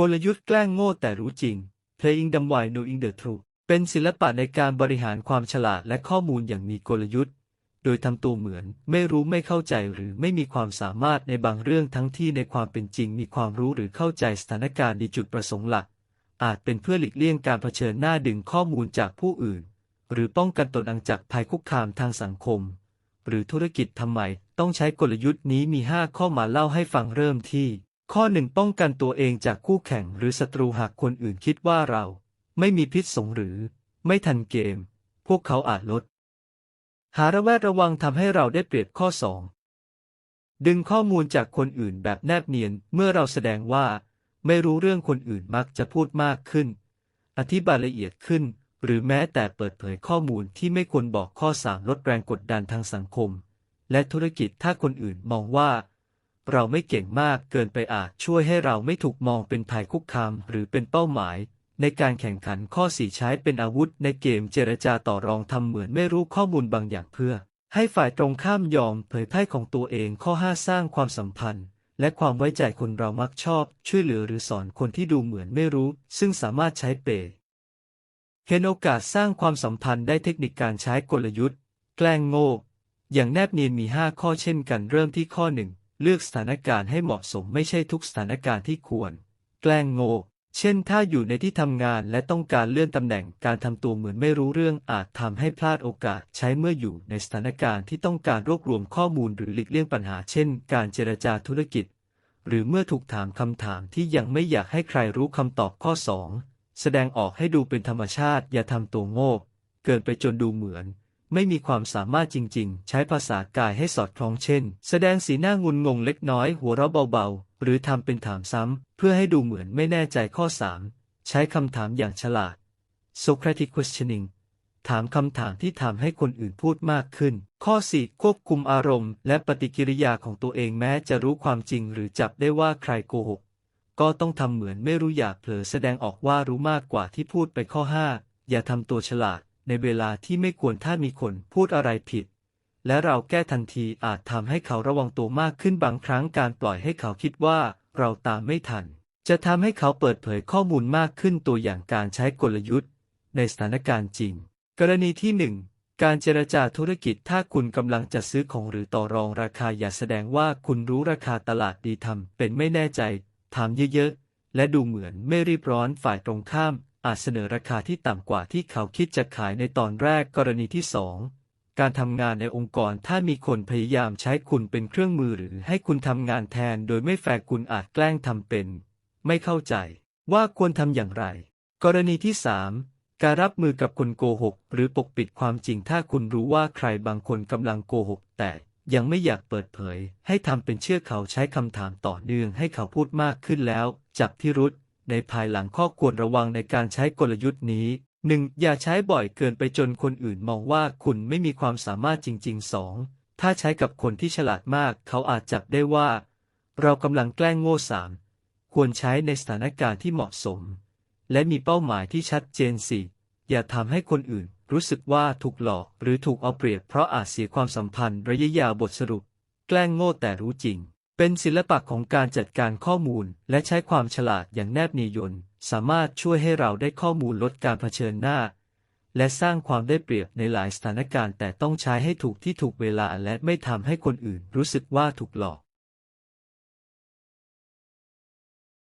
กลยุทธ์แกล้งโง่แต่รู้จริง Playing dumb while knowing the truth เป็นศิลปะในการบริหารความฉลาดและข้อมูลอย่างมีกลยุทธ์ โดยทำตัวเหมือน ไม่รู้ไม่เข้าใจหรือไม่มีความสามารถในบางเรื่องทั้งที่ในความเป็นจริง มีความรู้หรือเข้าใจสถานการณ์ในจุดประสงค์หลัก อาจเป็นเพื่อหลีกเลี่ยงการเผชิญหน้าดึงข้อมูลจากผู้อื่น หรือป้องกันตนเองจากภัยคุกคามทางสังคม หรือธุรกิจทำไม ต้องใช้กลยุทธ์นี้มี 5 ข้อมาเล่าให้ฟังเริ่มที่ ข้อหนึ่งป้องกันตัวเองจากคู่แข่งหรือศัตรูหากคนอื่นคิดว่าเรา ไม่มีพิษสงหรือ ไม่ทันเกม พวกเขาอาจลด หาระแวดระวังทำให้เราได้เปรียบข้อ2ดึงข้อมูลจากคนอื่นแบบแนบเนียนเมื่อเราแสดงว่า ไม่รู้เรื่องคนอื่นมักจะพูดมากขึ้น อธิบายละเอียดขึ้น หรือแม้แต่เปิดเผยข้อมูลที่ไม่ควรบอกข้อสามลดแรงกดดันทางสังคม และธุรกิจถ้าคนอื่นมองว่า เราไม่เก่งมากเกินไปอาจช่วยให้เราไม่ถูกมองเป็นภัยคุกคามหรือเป็นเป้าหมาย ในการแข่งขันข้อสี่ใช้เป็นอาวุธในเกมเจรจาต่อรองทำเหมือนไม่รู้ข้อมูลบางอย่างเพื่อ ให้ฝ่ายตรงข้ามยอมเผยแพร่ของตัวเองข้อห้าสร้างความสัมพันธ์ และความไว้ใจคนเรามักชอบ ช่วยเหลือหรือสอนคนที่ดูเหมือนไม่รู้ ซึ่งสามารถใช้เปย์เห็นโอกาสสร้างความสัมพันธ์ได้เทคนิคการใช้กลยุทธ์ แกล้งโง่อย่างแนบเนียนมี 5 ข้อเช่นกันเริ่มที่ข้อหนึ่ง เลือกสถานการณ์ให้เหมาะสมไม่ใช่ทุกสถานการณ์ที่ควร แกล้งโง่ เช่นถ้าอยู่ในที่ทำงานและต้องการเลื่อนตำแหน่งการทำตัวเหมือนไม่รู้เรื่องอาจทำให้พลาดโอกาสใช้เมื่ออยู่ในสถานการณ์ที่ต้องการรวบรวมข้อมูลหรือหลีกเลี่ยงปัญหา เช่น การเจรจาธุรกิจ หรือเมื่อถูกถามคำถามที่ยังไม่อยากให้ใครรู้คำตอบข้อ 2 แสดงออกให้ดูเป็นธรรมชาติอย่าทำตัวโง่ เกินไปจนดูเหมือน ไม่มีความสามารถจริง ๆ ใช้ภาษากายให้สอดคล้องเช่น แสดงสีหน้างุนงงเล็กน้อยหัวเราะเบาๆ หรือทำเป็นถามซ้ำ เพื่อให้ดูเหมือนไม่แน่ใจข้อ 3 ใช้คำถามอย่างฉลาด Socratic questioning ถามคำถามที่ทำให้คนอื่นพูดมากขึ้น ข้อ 4 ควบคุมอารมณ์ และปฏิกิริยาของตัวเองแม้จะรู้ความจริงหรือจับได้ว่าใครโกหก ก็ต้องทำเหมือนไม่รู้อย่าเผลอแสดงออกว่ารู้มากกว่าที่พูดไปข้อ 5 อย่าทำตัวฉลาด ในเวลาที่ไม่ควรถ้ามีคนพูดอะไรผิด และเราแก้ทันทีอาจทำให้เขาระวังตัวมากขึ้นบางครั้งการปล่อยให้เขาคิดว่าเราตามไม่ทัน จะทำให้เขาเปิดเผยข้อมูลมากขึ้นตัวอย่างการใช้กลยุทธ์ ในสถานการณ์จริง กรณีที่ 1การเจรจาธุรกิจถ้าคุณกำลังจะซื้อของหรือต่อรองราคาอย่าแสดงว่าคุณรู้ราคาตลาดดีทำเป็นไม่แน่ใจ ถามเยอะๆ และดูเหมือนไม่รีบร้อนฝ่ายตรงข้าม อาจเสนอราคาที่ต่ำกว่าที่เขาคิดจะขายในตอนแรกกรณีที่2การทำงานในองค์กรถ้ามีคนพยายามใช้คุณเป็นเครื่องมือหรือให้คุณทำงานแทนโดยไม่แฟร์คุณอาจแกล้งทำเป็น ไม่เข้าใจ ว่าควรทำอย่างไร กรณีที่ 3 การรับมือกับคนโกหก หรือปกปิดความจริงถ้าคุณรู้ว่าใครบางคนกำลังโกหก แต่ยังไม่อยากเปิดเผย ให้ทำเป็นเชื่อเขาใช้คำถามต่อเนื่องให้เขาพูดมากขึ้นแล้วจับพิรุษ ในภายหลังข้อควรระวังในการใช้กลยุทธ์นี้ 1. อย่าใช้บ่อยเกินไปจนคนอื่นมองว่าคุณไม่มีความสามารถจริง ๆ 2. ถ้าใช้กับคนที่ฉลาดมาก เขาอาจจับได้ว่า เรากำลังแกล้งโง่ 3. ควรใช้ในสถานการณ์ที่เหมาะสม และมีเป้าหมายที่ชัดเจน 4. อย่าทำให้คนอื่นรู้สึกว่าถูกหลอกหรือถูกเอาเปรียบเพราะอาจเสียความสัมพันธ์ระยะยาวบทสรุป แกล้งโง่แต่รู้จริง เป็นศิลปะของการจัดการข้อมูลและใช้ความฉลาดอย่างแนบเนียนสามารถช่วยให้เราได้ข้อมูลลดการเผชิญหน้า และสร้างความได้เปรียบในหลายสถานการณ์ แต่ต้องใช้ให้ถูกที่ถูกเวลาและไม่ทำให้คนอื่นรู้สึกว่าถูกหลอก